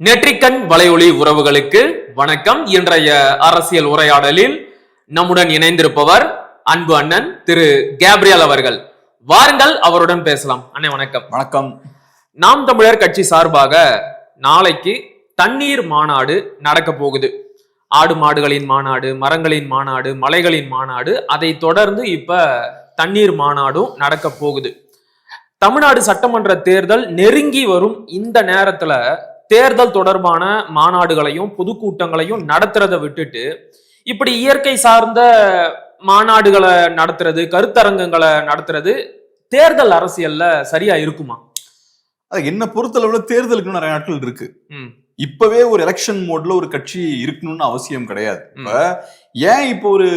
நெற்றிக்கண் வலையொலி உறவுகளுக்கு வணக்கம். இன்றைய அரசியல் உரையாடலில் நம்முடன் இணைந்திருப்பவர் அன்பு அண்ணன் திரு கேப்ரியல் அவர்கள். வாருங்கள் அவருடன் பேசலாம். அண்ணே வணக்கம். வணக்கம். நாம் தமிழர் கட்சி சார்பாக நாளைக்கு தண்ணீர் மாநாடு நடக்க போகுது. ஆடு மாடுகளின் மாநாடு மரங்களின் மாநாடு மலைகளின் மாநாடு அதை தொடர்ந்து இப்ப தண்ணீர் மாநாடும் நடக்க போகுது. தமிழ்நாடு சட்டமன்ற தேர்தல் நெருங்கி வரும் இந்த நேரத்துல தேர்தல் தொடர்பான மாநாடுகளையும் பொதுக்கூட்டங்களையும் நடத்துறதை விட்டுட்டு இப்படி இயற்கை சார்ந்த மாநாடுகளை நடத்துறது கருத்தரங்கங்களை நடத்துறது தேர்தல் அரசியல்ல சரியா இருக்குமா? அது என்ன பொறுத்தளவுல தேர்தலுக்கு நிறைய நாட்கள் இருக்கு. இப்பவே ஒரு எலெக்ஷன் மோட்ல ஒரு கட்சி இருக்கணும்னு அவசியம் கிடையாது. ஏன் இப்போ ஒரு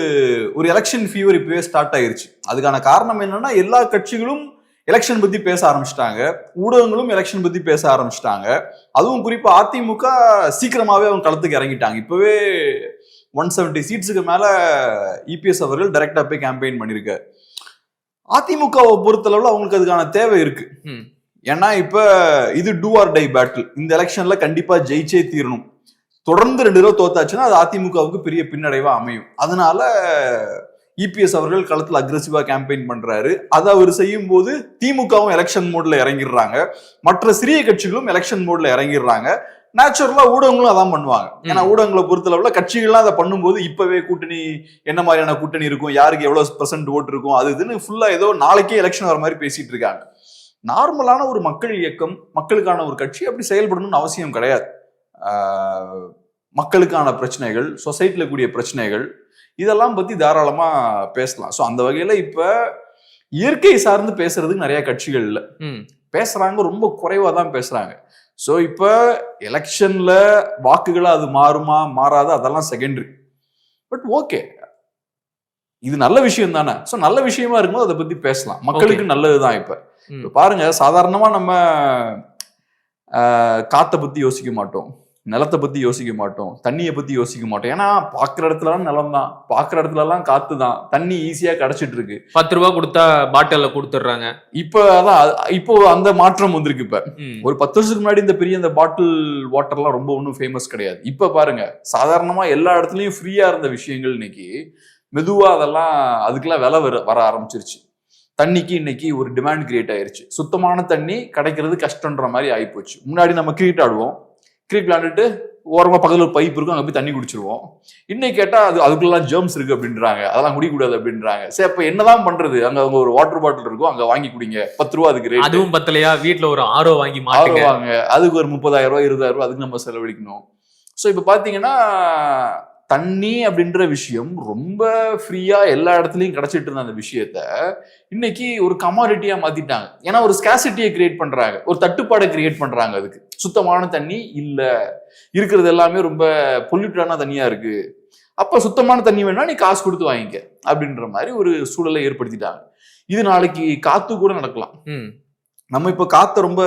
ஒரு எலெக்ஷன் ஃபீவர் இப்பவே ஸ்டார்ட் ஆயிருச்சு? அதுக்கான காரணம் என்னன்னா எல்லா கட்சிகளும் எலெக்ஷன் பத்தி பேச ஆரம்பிச்சிட்டாங்க. ஊடகங்களும் எலெக்ஷன் பத்தி பேச ஆரம்பிச்சிட்டாங்க. அதுவும் குறிப்பா அதிமுக சீக்கிரமாவே அவங்க களத்துக்கு இறங்கிட்டாங்க. இப்பவே ஒன் செவன்டி சீட்ஸுக்கு மேல இபிஎஸ் அவர்கள் டைரக்டா போய் கேம்பெயின் பண்ணிருக்காரு அதிமுகவை பொறுத்தளவுல அவங்களுக்கு அதுக்கான தேவை இருக்கு. ஏன்னா இப்ப இது டூ ஆர் டை பேட்டில் இந்த எலெக்ஷன்ல கண்டிப்பா ஜெயிச்சே தீரணும். தொடர்ந்து ரெண்டு தடவை தோத்தாச்சுன்னா அது அதிமுகவுக்கு பெரிய பின்னடைவா அமையும். அதனால இபிஎஸ் அவர்கள் களத்துல அக்ரெசிவா கேம்பெயின் பண்றாரு. அதை அவர் செய்யும் போது திமுகவும் எலெக்ஷன் மோட்ல இறங்கிடுறாங்க. மற்ற சிறிய கட்சிகளும் எலெக்ஷன் மோட்ல இறங்கிடுறாங்க. நேச்சுரலா ஊடகங்களும் அதான் பண்ணுவாங்க. ஏன்னா ஊடகங்களை பொறுத்தளவுல கட்சிகள்லாம் அதை பண்ணும்போது இப்பவே கூட்டணி என்ன மாதிரியான கூட்டணி இருக்கும் யாருக்கு எவ்வளவு பெர்சன்ட் ஓட்டு இருக்கும் அது இதுன்னு ஃபுல்லா ஏதோ நாளைக்கே எலெக்ஷன் வர மாதிரி பேசிட்டு இருக்காங்க. நார்மலான ஒரு மக்கள் இயக்கம் மக்களுக்கான ஒரு கட்சி அப்படி செயல்படணும்னு அவசியம் கிடையாது. மக்களுக்கான பிரச்சனைகள் சொசைட்டில கூடிய பிரச்சனைகள் இதெல்லாம் பத்தி தாராளமா பேசலாம். ஸோ அந்த வகையில இப்ப இயற்கை சார்ந்து பேசுறதுக்கு நிறைய கட்சிகள் இல்லை. பேசுறாங்க ரொம்ப குறைவா தான் பேசுறாங்க. ஸோ இப்போ எலெக்ஷன்ல வாக்குகளா அது மாறுமா மாறாதா? அதெல்லாம் செகண்டரி பட் ஓகே இது நல்ல விஷயம் தானே? ஸோ நல்ல விஷயமா இருக்கும்போது அதை பத்தி பேசலாம். மக்களுக்கு நல்லதுதான் இப்ப. பாருங்க சாதாரணமா நம்ம காத்தை பத்தி யோசிக்க மாட்டோம். நிலத்தை பத்தி யோசிக்க மாட்டோம். தண்ணியை பத்தி யோசிக்க மாட்டோம். ஏன்னா பாக்குற இடத்துலலாம் நிலம் தான் பாக்குற இடத்துல எல்லாம் காத்து தான் தண்ணி ஈஸியா கிடைச்சிட்டு இருக்கு பத்து ரூபா கொடுத்தா பாட்டில்ல கொடுத்துடுறாங்க. இப்ப அதான் அது- இப்போ அந்த மாற்றம் வந்திருக்கு இப்ப. ஒரு பத்து வருஷத்துக்கு முன்னாடி இந்த பெரிய இந்த பாட்டில் வாட்டர்லாம் ரொம்ப ஒன்றும் ஃபேமஸ் கிடையாது. இப்ப பாருங்க சாதாரணமா எல்லா இடத்துலயும் ஃப்ரீயா இருந்த விஷயங்கள் இன்னைக்கு மெதுவா அதெல்லாம் அதுக்கெல்லாம் விலை வர வர ஆரம்பிச்சிருச்சு. தண்ணிக்கு இன்னைக்கு ஒரு டிமாண்ட் கிரியேட் ஆயிருச்சு. சுத்தமான தண்ணி கிடைக்கிறது கஷ்டன்ற மாதிரி ஆயிப்போச்சு. முன்னாடி நம்ம கிரிக்கெட் ஆடுவோம். கிரிக்கெட் விளையாண்டுட்டு ஓரமா பக்கத்துல ஒரு பைப் இருக்கும் அங்க போய் தண்ணி குடிச்சிருவோம். இன்னைக்கு கேட்டா அது அதுக்குள்ளலாம் ஜெர்ம்ஸ் இருக்கு அப்படின்றாங்க. அதெல்லாம் குடிக்கக்கூடாது அப்படின்றாங்க. சரி அப்ப என்னதான் பண்றது? அங்க அங்க ஒரு வாட்டர் பாட்டில் இருக்கும் அங்க வாங்கி குடிங்க. பத்து ரூபா அதுக்கு ரேட் அதுவும் பத்தலையா? வீட்ல ஒரு ஆரோ வாங்கி மாட்டுங்க. ஆடுவாங்க அதுக்கு ஒரு முப்பதாயிரம் ரூபாய் இருபதாயிரம் ரூபாய் அதுக்கு நம்ம செலவழிக்கணும். ஸோ இப்போ பார்த்தீங்கன்னா தண்ணி அப்படின்ற விஷயம் ரொம்ப ஃப்ரீயா எல்லா இடத்துலையும் கிடைச்சிட்டு இருந்த அந்த விஷயத்த இன்னைக்கு ஒரு கமாடிட்டியா மாத்திட்டாங்க. ஏன்னா ஒரு ஸ்கேசிட்டியை கிரியேட் பண்றாங்க. ஒரு தட்டுப்பாடை கிரியேட் பண்றாங்க அதுக்கு. சுத்தமான தண்ணி இல்ல. இருக்கிறது எல்லாமே ரொம்ப பொல்யூட்டடான தண்ணியா இருக்கு. அப்ப சுத்தமான தண்ணி வேணா நீ காசு கொடுத்து வாங்கிக்க. அப்படின்ற மாதிரி ஒரு சூழலை ஏற்படுத்திட்டாங்க. இது நாளைக்கு காத்து கூட நடக்கலாம். ம், நம்ம இப்ப காத்த ரொம்ப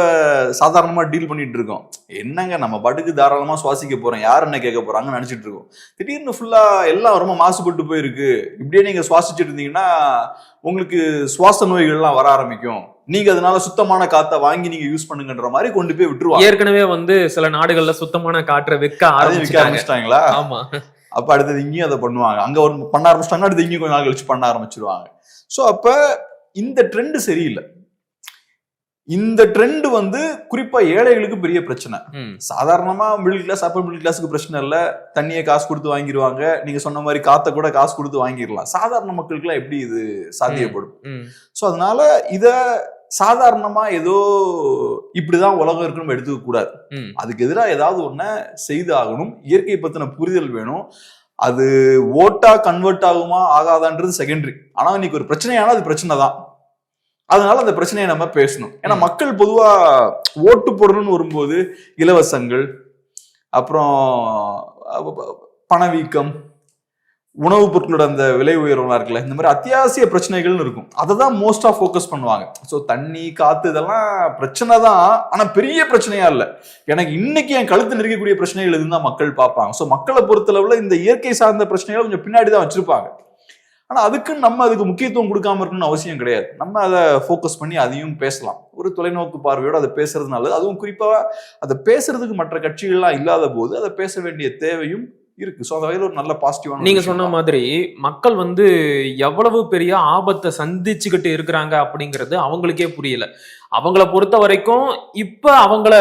சாதாரணமா டீல் பண்ணிட்டு இருக்கோம். என்னங்க நம்ம பாட்டுக்கு தாராளமா சுவாசிக்க போறோம். யார் என்ன கேட்க போறாங்கன்னு நினைச்சிட்டு இருக்கோம். திடீர்னு ஃபுல்லா எல்லாம் ரொம்ப மாசுபட்டு போயிருக்கு. இப்படியே நீங்க சுவாசிச்சுட்டு இருந்தீங்கன்னா உங்களுக்கு சுவாச நோய்கள்லாம் வர ஆரம்பிக்கும். நீங்க அதனால சுத்தமான காத்தை வாங்கி நீங்க யூஸ் பண்ணுங்கன்ற மாதிரி கொண்டு போய் விட்டுருவாங்க. ஏற்கனவே வந்து சில நாடுகள்ல சுத்தமான காற்றை விற்க ஆரம்பிச்சிட்டாங்களா? ஆமா. அப்ப அடுத்தது இங்கேயும் அதை பண்ணுவாங்க. அங்க ஒரு பண்ண ஆரம்பிச்சிட்டாங்க அடுத்து இங்கேயும் கொஞ்ச நாள் கழிச்சு பண்ண ஆரம்பிச்சிருவாங்க. ஸோ அப்ப இந்த ட்ரெண்ட் சரியில்லை. இந்த ட்ரெண்ட் வந்து குறிப்பா ஏழைகளுக்கு பெரிய பிரச்சனை. சாதாரணமா மிடில் கிளாஸ் அப்பர் மிடில் கிளாஸுக்கு பிரச்சனை இல்ல. தண்ணியை காசு கொடுத்து வாங்கிடுவாங்க நீங்க சொன்ன மாதிரி காத்த கூட காசு கொடுத்து வாங்கிடலாம். சாதாரண மக்களுக்குலாம் எப்படி இது சாத்தியப்படும்? ஸோ அதனால இத சாதாரணமா ஏதோ இப்படிதான் உலகம் இருக்குன்னு எடுத்துக்க கூடாது. அதுக்கு எதிராக ஏதாவது ஒண்ண செய்து ஆகணும். இயற்கை பத்தின புரிதல் வேணும். அது ஓட்டா கன்வெர்ட் ஆகுமா ஆகாதான்றது செகண்டரி ஆனா இன்னைக்கு ஒரு பிரச்சனையான அது பிரச்சனை தான் அதனால அந்த பிரச்சனையை நம்ம பேசணும். ஏன்னா. மக்கள் பொதுவா ஓட்டு போடணும்னு வரும்போது இலவசங்கள் அப்புறம் பணவீக்கம் உணவுப் பொருட்களோட அந்த விலை உயர்வுலாம் இருக்குல்ல இந்த மாதிரி அத்தியாவசிய பிரச்சனைகள்னு இருக்கும். அதை தான் மோஸ்டா ஃபோக்கஸ் பண்ணுவாங்க. ஸோ தண்ணி காத்து இதெல்லாம் பிரச்சனை தான். ஆனா பெரிய பிரச்சனையா இல்லை. எனக்கு இன்னைக்கு என் கழுத்து நெருக்கக்கூடிய பிரச்சனைகள் எதுன்னு தான் மக்கள் பார்ப்பாங்க. ஸோ மக்களை பொறுத்தளவுல இந்த இயற்கை சார்ந்த பிரச்சனைகள் கொஞ்சம் பின்னாடி தான் வச்சிருப்பாங்க. ஆனா அதுக்கு நம்ம அதுக்கு முக்கியத்துவம் கொடுக்காம இருக்கணும்னு அவசியம் கிடையாது. நம்ம அதை ஃபோக்கஸ் பண்ணி அதையும் பேசலாம். ஒரு தொலைநோக்கு பார்வையோட அதை பேசுறது நல்லது. அதுவும் குறிப்பா அதை பேசுறதுக்கு மற்ற கட்சிகள்லாம் இல்லாத போது அதை பேச வேண்டிய தேவையும் இருக்கு. ஸோ அந்த வகையில் ஒரு நல்ல பாசிட்டிவான நீங்க சொன்ன மாதிரி மக்கள் வந்து எவ்வளவு பெரிய ஆபத்தை சந்திச்சுக்கிட்டு இருக்கிறாங்க அப்படிங்கிறது அவங்களுக்கே புரியல. அவங்கள பொறுத்த வரைக்கும் இப்ப அவங்கள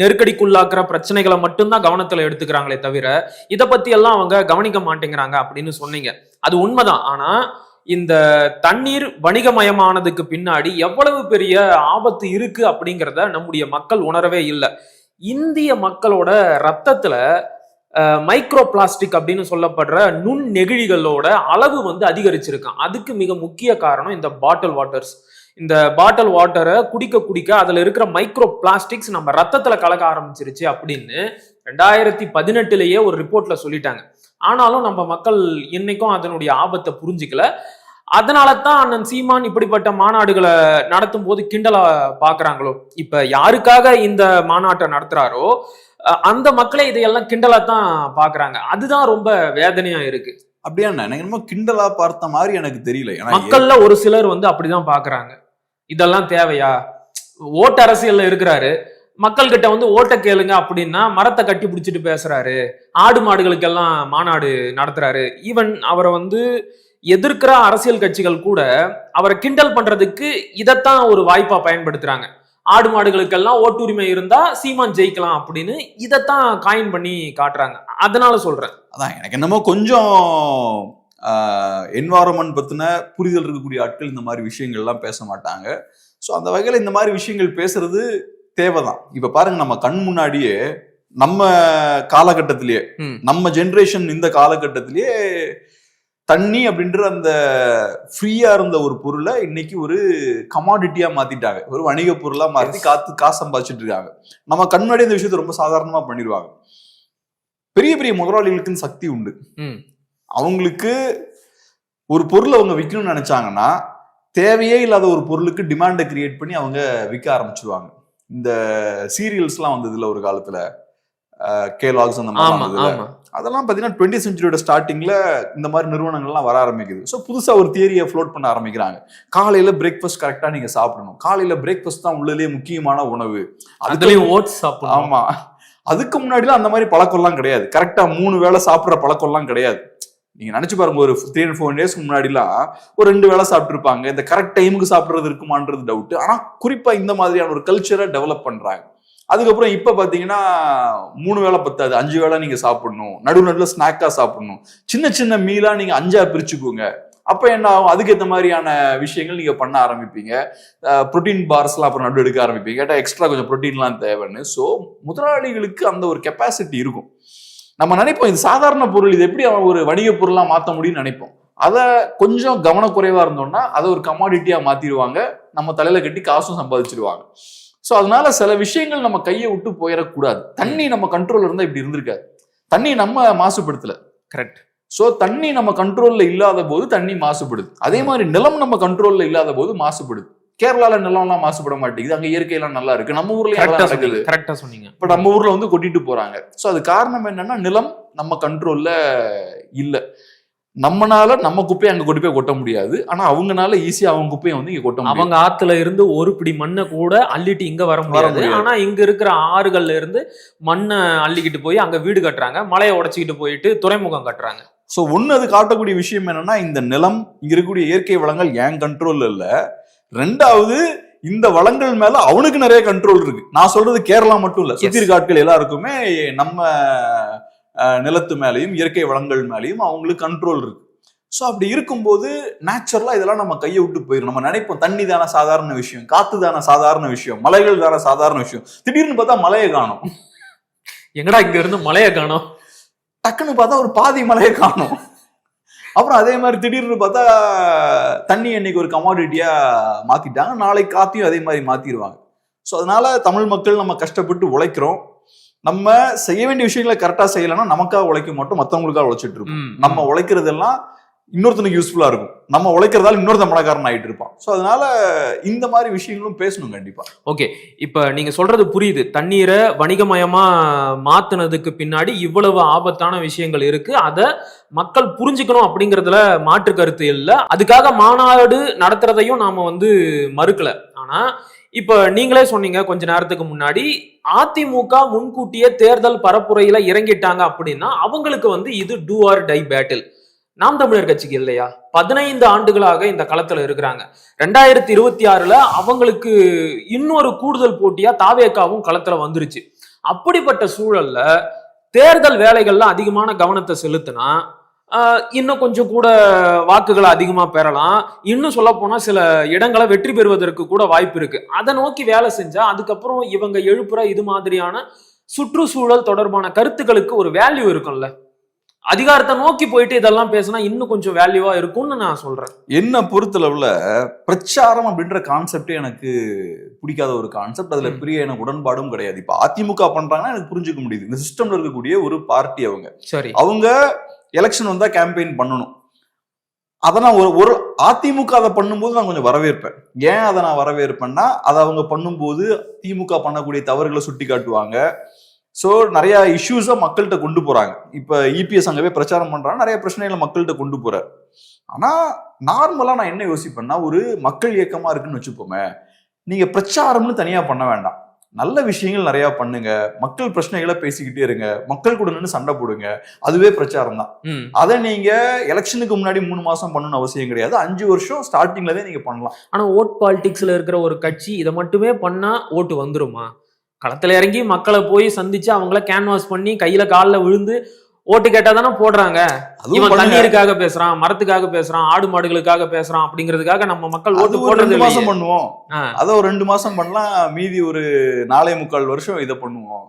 நெருக்கடிக்குள்ளாக்குற பிரச்சனைகளை மட்டும்தான் கவனத்துல எடுத்துக்கிறாங்களே தவிர இத பத்தி எல்லாம் அவங்க கவனிக்க மாட்டேங்கிறாங்க அப்படின்னு சொன்னீங்க. அது உண்மைதான். ஆனா இந்த தண்ணீர் வணிகமயமானதுக்கு பின்னாடி எவ்வளவு பெரிய ஆபத்து இருக்கு அப்படிங்கிறத நம்முடைய மக்கள் உணரவே இல்லை. இந்திய மக்களோட ரத்தத்துல மைக்ரோ பிளாஸ்டிக் அப்படின்னு சொல்லப்படுற நுண் நெகிழிகளோட அளவு வந்து அதிகரிச்சிருக்கான் அதுக்கு மிக முக்கிய காரணம் இந்த பாட்டில் வாட்டர்ஸ் இந்த பாட்டில் வாட்டரை குடிக்க குடிக்க அதுல இருக்கிற மைக்ரோ பிளாஸ்டிக்ஸ் நம்ம ரத்தத்துல கலக்க ஆரம்பிச்சிருச்சு அப்படின்னு ரெண்டாயிரத்தி பதினெட்டுலயே ஒரு ரிப்போர்ட்ல சொல்லிட்டாங்க. ஆனாலும் நம்ம மக்கள் இன்னைக்கும் அதனுடைய ஆபத்தை புரிஞ்சுக்கல. அதனால தான் அண்ணன் சீமான் இப்படிப்பட்ட மாநாடுகளை நடத்தும் போது கிண்டலா பாக்குறாங்களோ? இப்ப யாருக்காக இந்த மாநாட்டை நடத்துறாரோ? அந்த மக்களே இதையெல்லாம் கிண்டலா தான் பாக்குறாங்க. அதுதான் ரொம்ப வேதனையா இருக்கு. அப்படியா எனக்கு என்னமோ கிண்டலா பார்த்த மாதிரி எனக்கு தெரியல. மக்கள்ல ஒரு சிலர் வந்து அப்படிதான் பாக்குறாங்க. இதெல்லாம் தேவையா? ஓட்டு அரசியல்ல இருக்கிறாரு. மக்கள் கிட்ட வந்து ஓட்டை கேளுங்க அப்படின்னா மரத்தை கட்டி பிடிச்சிட்டு பேசுறாரு. ஆடு மாடுகளுக்கெல்லாம் மாநாடு நடத்துறாரு. ஈவன் அவரை வந்து எதிர்க்கிற அரசியல் கட்சிகள் கூட அவரை கிண்டல் பண்றதுக்கு இதைத்தான் ஒரு வாய்ப்பா பயன்படுத்துறாங்க. ஆடு மாடுகளுக்கெல்லாம் ஓட்டுரிமை இருந்தா சீமான் ஜெயிக்கலாம் அப்படின்னு இதைத்தான் காயின் பண்ணி காட்டுறாங்க. அதனால சொல்றேன். அதான் எனக்கு என்னமோ கொஞ்சம் என்வாரன்மெண்ட் பத்தின புரிதல் இருக்கக்கூடிய ஆட்கள் இந்த மாதிரி விஷயங்கள்லாம் பேச மாட்டாங்க. ஸோ அந்த வகையில் இந்த மாதிரி விஷயங்கள் பேசுறது தேவைதான். இப்ப பாருங்க நம்ம கண் முன்னாடியே நம்ம காலகட்டத்திலேயே. நம்ம ஜென்ரேஷன் இந்த காலகட்டத்திலேயே தண்ணி அப்படின்ற அந்த ஃப்ரீயா இருந்த ஒரு பொருளை இன்னைக்கு ஒரு கமாடிட்டியா மாத்திட்டாங்க. ஒரு வணிக பொருளா மாத்தி காத்து காசு சம்பாதிச்சிட்டு இருக்காங்க. நம்ம கண் முன்னாடி இந்த விஷயத்தை ரொம்ப சாதாரணமா பண்ணிடுவாங்க. பெரிய பெரிய முதலாளிகளுக்குன்னு சக்தி உண்டு. அவங்களுக்கு ஒரு பொருளை அவங்க விற்கணும்னு நினைச்சாங்கன்னா தேவையே இல்லாத ஒரு பொருளுக்கு டிமாண்டை கிரியேட் பண்ணி அவங்க விற்க ஆரம்பிச்சிருவாங்க. இந்த சீரியல்ஸ்லாம் வந்ததுல ஒரு காலத்துல. கேலாக்ஸ் அந்த மாதிரி வந்ததுல அதெல்லாம் பார்த்தீங்கன்னா டுவெண்ட்டி செஞ்சுரியோட ஸ்டார்டிங்ல இந்த மாதிரி நிறுவனங்கள்லாம் வர ஆரம்பிக்குது. ஸோ புதுசாக ஒரு தியரியை ஃப்ளோட் பண்ண ஆரம்பிக்கிறாங்க. காலையில பிரேக்ஃபாஸ்ட் கரெக்டாக நீங்க சாப்பிடணும். காலையில பிரேக்ஃபாஸ்ட் தான் உள்ளதுலேயே முக்கியமான உணவு. அதுலயும் ஓட்ஸ் சாப்பிடலாம் ஆமா. அதுக்கு முன்னாடிலாம் அந்த மாதிரி பழக்கம்லாம் கிடையாது. கரெக்டா மூணு வேளை சாப்பிட்ற பழக்கம்லாம் கிடையாது. நீங்க நினைச்சு பாருங்க ஒரு த்ரீ அண்ட் ஃபோர் டேஸ்க்கு முன்னாடிலாம் ஒரு ரெண்டு வேளை சாப்பிட்டுருப்பாங்க. இந்த கரெக்ட் டைமுக்கு சாப்பிட்றது இருக்குமான்றது டவுட் ஆனா குறிப்பா இந்த மாதிரியான ஒரு கல்ச்சரை டெவலப் பண்றாங்க. அதுக்கப்புறம் இப்ப பாத்தீங்கன்னா மூணு வேளை பத்தாது. அஞ்சு வேளை நீங்க சாப்பிடணும். நடுவு நடுவில் ஸ்நாக்கா சாப்பிடணும். சின்ன சின்ன மீலா நீங்க அஞ்சா பிரிச்சுக்கோங்க. அப்ப என்ன ஆகும்? அதுக்கேற்ற மாதிரியான விஷயங்கள் நீங்க பண்ண ஆரம்பிப்பீங்க. ப்ரோட்டீன் பார்ஸ்லாம் அப்புறம் நடு எடுக்க ஆரம்பிப்பீங்க. கேட்டால் எக்ஸ்ட்ரா கொஞ்சம் ப்ரோட்டீன்லாம் தேவைன்னு. ஸோ முதலாளிகளுக்கு அந்த ஒரு கெப்பாசிட்டி இருக்கும். நம்ம நினைப்போம் இது சாதாரண பொருள் இது எப்படி அவன் ஒரு வணிக பொருளாக மாற்ற முடியும்னு நினைப்போம். அதை கொஞ்சம் கவனக்குறைவா இருந்தோம்னா அதை ஒரு கமாடிட்டியா மாத்திடுவாங்க. நம்ம தலையில கட்டி காசும் சம்பாதிச்சிடுவாங்க ஸோ அதனால சில விஷயங்கள் நம்ம கையை விட்டு போயிடக்கூடாது. தண்ணி நம்ம கண்ட்ரோல் இருந்தா இப்படி இருந்திருக்காது. தண்ணி நம்ம மாசுபடுத்தல. கரெக்ட் சோ தண்ணி நம்ம கண்ட்ரோல்ல இல்லாத போது தண்ணி மாசுபடுது. அதே மாதிரி நிலம் நம்ம கண்ட்ரோல்ல இல்லாத போது மாசுபடுது. கேரளால நிலம்லாம் மாசுபட மாட்டேங்குது. அங்க இயற்கையெல்லாம் நல்லா இருக்கு. நம்ம ஊர்ல கரெக்டா நடக்குது? சொன்னீங்க. கரெக்டா சொன்னீங்க. இப்ப நம்ம ஊர்ல வந்து கொட்டிட்டு போறாங்க. சோ அது காரணம் என்னன்னா நிலம் நம்ம கண்ட்ரோல்ல இல்ல. நம்மனால நம்ம குப்பையை அங்க கொண்டு போய் கொட்ட முடியாது. ஆனா அவங்கனால ஈஸியா அவங்க குப்பையை வந்து இங்க கொட்ட முடியும். அவங்க ஆத்துல இருந்து ஒரு பிடி மண்ணை கூட அள்ளிட்டு இங்க வர முடியாது. ஆனா இங்க இருக்கிற ஆறுகள்ல இருந்து மண்ணை அள்ளிக்கிட்டு போய் அங்க வீடு கட்டுறாங்க. மலையை உடைச்சிக்கிட்டு போயிட்டு துறைமுகம் கட்டுறாங்க. சோ ஒண்ணு அது காட்டக்கூடிய விஷயம் என்னன்னா இந்த நிலம் இங்க இருக்கக்கூடிய இயற்கை வளங்கள் ஏன் கண்ட்ரோல்ல இல்ல. ரெண்டாவது இந்த வளங்கள் மேல அவனுக்கு நிறைய கண்ட்ரோல் இருக்கு. நான் சொல்றது கேரளா மட்டும் இல்ல சுத்தி இருக்க ஆட்கள் எல்லாருக்குமே நம்ம நிலத்து மேலயும் இயற்கை வளங்கள் மேலயும் அவங்களுக்கு கண்ட்ரோல் இருக்கு. ஸோ அப்படி இருக்கும்போது நேச்சுரலா இதெல்லாம் நம்ம கையை விட்டு போயிடும் நம்ம நினைப்போம் தண்ணி தானே சாதாரண விஷயம் காத்து தானே சாதாரண விஷயம் மலைகள் தானே சாதாரண விஷயம். திடீர்னு பார்த்தா மலையை காணும். எங்கடா இங்க இருந்து மலையை காணோம்? டக்குன்னு பார்த்தா ஒரு பாதி மலையை காணும். அப்புறம் அதே மாதிரி திடீர்னு பார்த்தா தண்ணி இன்னைக்கு ஒரு கமாடிட்டியா மாத்திட்டாங்க. நாளைக்கு காத்தையும் அதே மாதிரி மாத்திடுவாங்க ஸோ அதனால தமிழ் மக்கள் நம்ம கஷ்டப்பட்டு உழைக்கிறோம். நம்ம செய்ய வேண்டிய விஷயங்களை கரெக்டா செய்யலைன்னா நமக்காக உழைக்க மாட்டோம். மற்றவங்களுக்காக உழைச்சிட்டு இருக்கோம் நம்ம உழைக்கிறதெல்லாம் இன்னொருத்தனுக்கு யூஸ்ஃபுல்லாக இருக்கும். நம்ம உழைக்கிறதால இன்னொருத்தன் பணக்காரன் ஆகிட்டு இருப்பான். ஸோ அதனால இந்த மாதிரி விஷயங்களும் பேசணும் கண்டிப்பாக ஓகே இப்போ நீங்கள் சொல்றது புரியுது. தண்ணீரை வணிகமயமாக மாற்றினதுக்கு பின்னாடி இவ்வளவு ஆபத்தான விஷயங்கள் இருக்கு. அதை மக்கள் புரிஞ்சுக்கணும் அப்படிங்கிறதுல மாற்று கருத்து இல்லை. அதுக்காக மாநாடு நடத்துறதையும் நாம் வந்து மறுக்கல. ஆனால் இப்போ நீங்களே சொன்னீங்க கொஞ்ச நேரத்துக்கு முன்னாடி அதிமுக முன்கூட்டியே தேர்தல் பரப்புரையில் இறங்கிட்டாங்க அப்படின்னா அவங்களுக்கு வந்து இது டூ ஆர் டை பேட்டில் நாம் தமிழர் கட்சிக்கு இல்லையா? பதினைந்து ஆண்டுகளாக இந்த களத்துல இருக்கிறாங்க. ரெண்டாயிரத்தி இருபத்தி ஆறுல அவங்களுக்கு இன்னொரு கூடுதல் போட்டியா தாவேக்காவும் களத்துல வந்துருச்சு. அப்படிப்பட்ட சூழல்ல தேர்தல் வேலைகள்ல அதிகமான கவனத்தை செலுத்தினா இன்னும் கொஞ்சம் கூட வாக்குகளை அதிகமாக பெறலாம். இன்னும் சொல்ல போனால் சில இடங்களை வெற்றி பெறுவதற்கு கூட வாய்ப்பு இருக்கு. அதை நோக்கி வேலை செஞ்சா அதுக்கப்புறம் இவங்க எழுப்புற இது மாதிரியான சுற்றுச்சூழல் தொடர்பான கருத்துக்களுக்கு ஒரு வேல்யூ இருக்கும்ல. அதிகாரத்தை நோக்கி போயிட்டு இதெல்லாம் பேசினா இன்னும் கொஞ்சம் வேல்யூவா இருக்கும்னு நான் சொல்றேன். என்ன பொறுத்தளவுல பிரச்சாரம் அப்படின்ற கான்செப்டே எனக்கு பிடிக்காத ஒரு கான்செப்ட் அதுல. பெரிய எனக்கு உடன்பாடும் கிடையாது. இப்ப அதிமுக பண்றாங்கன்னா எனக்கு புரிஞ்சுக்க முடியுது. இந்த சிஸ்டம்ல இருக்கக்கூடிய ஒரு பார்ட்டி அவங்க. சரி. அவங்க எலெக்ஷன் வந்தா கேம்பெயின் பண்ணணும். அதை நான் ஒரு ஒரு அதிமுக அதை பண்ணும்போது நான் கொஞ்சம் வரவேற்பேன். ஏன் அதை நான் வரவேற்பேன்னா அதை அவங்க பண்ணும்போது திமுக பண்ணக்கூடிய தவறுகளை சுட்டி காட்டுவாங்க ஸோ நிறைய இஷ்யூஸை மக்கள்கிட்ட கொண்டு போறாங்க. இப்போ இபிஎஸ் அங்கவே பிரச்சாரம் பண்றாங்க. நிறைய பிரச்சனைகளை மக்கள்கிட்ட கொண்டு போறாரு. ஆனா நார்மலா நான் என்ன யோசிப்பேன்னா ஒரு மக்கள் இயக்கமா இருக்குன்னு வச்சுப்போமே நீங்க பிரச்சாரம்னு தனியா பண்ண வேண்டாம். நல்ல விஷயங்கள் நிறைய பண்ணுங்க. மக்கள் பிரச்சனைகளை பேசிக்கிட்டே இருங்க. மக்கள் கூட நின்று சண்டை போடுங்க. அதுவே பிரச்சாரம் தான். அதை நீங்க எலெக்ஷனுக்கு முன்னாடி மூணு மாசம் பண்ணணும்னு அவசியம் கிடையாது. அஞ்சு வருஷம் ஸ்டார்டிங்ல நீங்க பண்ணலாம். ஆனா ஓட் பாலிடிக்ஸ்ல இருக்கிற ஒரு கட்சி இதை மட்டுமே பண்ணா ஓட்டு வந்துருமா? களத்துல இறங்கி மக்களை போய் சந்திச்சு அவங்கள கேன்வாஸ் பண்ணி கையில கால்ல விழுந்து ஓட்டு கேட்டா தானே போடுறாங்க இவன். தண்ணீருக்காக பேசுறான் மரத்துக்காக பேசுறான் ஆடு மாடுகளுக்காக பேசுறான் அப்படிங்கிறதுக்காக நம்ம மக்கள் ஓட்டு ஒரு போடுறது ரெண்டு மாசம். பண்ணுவோம். அதை ஒரு ரெண்டு மாசம் பண்ணலாம் மீதி ஒரு நாலே முக்கால் வருஷம் இதை பண்ணுவோம்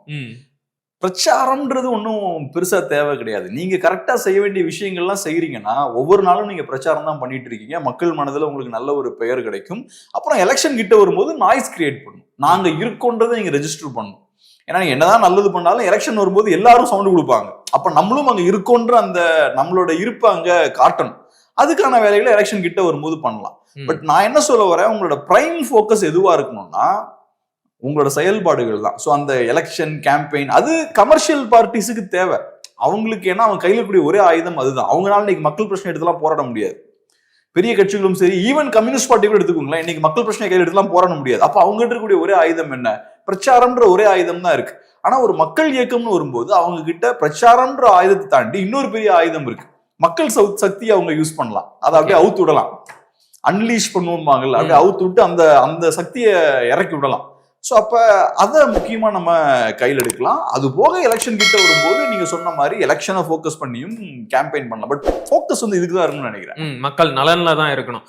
பிரச்சாரம்ன்றது ஒன்றும் பெருசா தேவை கிடையாது. நீங்க கரெக்டா செய்ய வேண்டிய விஷயங்கள்லாம் செய்றீங்கன்னா ஒவ்வொரு நாளும் நீங்க பிரச்சாரம் தான் பண்ணிட்டு இருக்கீங்க. மக்கள் மனதுல உங்களுக்கு நல்ல ஒரு பெயர் கிடைக்கும். அப்புறம் எலெக்ஷன் கிட்ட வரும்போது நாய்ஸ் கிரியேட் பண்ணும். நாங்க இருக்கோன்றதை நீங்க ரெஜிஸ்டர் பண்ணணும். ஏன்னா என்னதான் நல்லது பண்ணாலும் எலெக்ஷன் வரும்போது எல்லாரும் சவுண்ட் கொடுப்பாங்க. அப்ப நம்மளும் அங்க இருக்கோன்ற அந்த நம்மளோட இருப்பை அங்க காட்டணும். அதுக்கான வேலைகளை எலெக்ஷன் கிட்ட வரும்போது பண்ணலாம். பட் நான் என்ன சொல்ல வரேன்? உங்களோட பிரைம் ஃபோக்கஸ் எதுவா இருக்கணும்னா உங்களோட செயல்பாடுகள் தான். ஸோ அந்த எலெக்ஷன் கேம்பெயின் அது கமர்ஷியல் பார்ட்டிஸுக்கு தேவை. அவங்களுக்கு ஏன்னா அவங்க கையில் இருக்கக்கூடிய ஒரே ஆயுதம் அதுதான். அவங்களால இன்னைக்கு மக்கள் பிரச்சனை எடுத்துலாம் போராட முடியாது. பெரிய கட்சிகளும் சரி ஈவன் கம்யூனிஸ்ட் பார்ட்டி கூட எடுத்துக்கோங்களேன் இன்னைக்கு மக்கள் பிரச்சனை கையில் எடுத்துலாம் போராட முடியாது. அப்போ அவங்க இருக்கக்கூடிய ஒரே ஆயுதம் என்ன? பிரச்சாரம்ன்ற ஒரே ஆயுதம் தான் இருக்கு. ஆனா ஒரு மக்கள் இயக்கம்னு வரும்போது அவங்க கிட்ட பிரச்சாரம்ன்ற ஆயுதத்தை தாண்டி இன்னொரு பெரிய ஆயுதம் இருக்கு. மக்கள் சவுத் சக்தியை அவங்க யூஸ் பண்ணலாம். அதை அப்படியே அவுத்து விடலாம். அன்லீஷ் பண்ணுவோம்பாங்கல்ல அப்படியே அவுத்து விட்டு அந்த அந்த சக்தியை இறக்கி விடலாம். ஸோ அப்போ அதை முக்கியமாக நம்ம கையில் எடுக்கலாம். அது போக எலெக்ஷன் கிட்ட வரும்போது நீங்கள் சொன்ன மாதிரி எலெக்ஷனை ஃபோக்கஸ் பண்ணியும் கேம்பெயின் பண்ணலாம். பட் ஃபோக்கஸ் வந்து இதுக்கு தான் இருக்கும்னு நினைக்கிறேன். மக்கள் நலனில் தான் இருக்கணும்.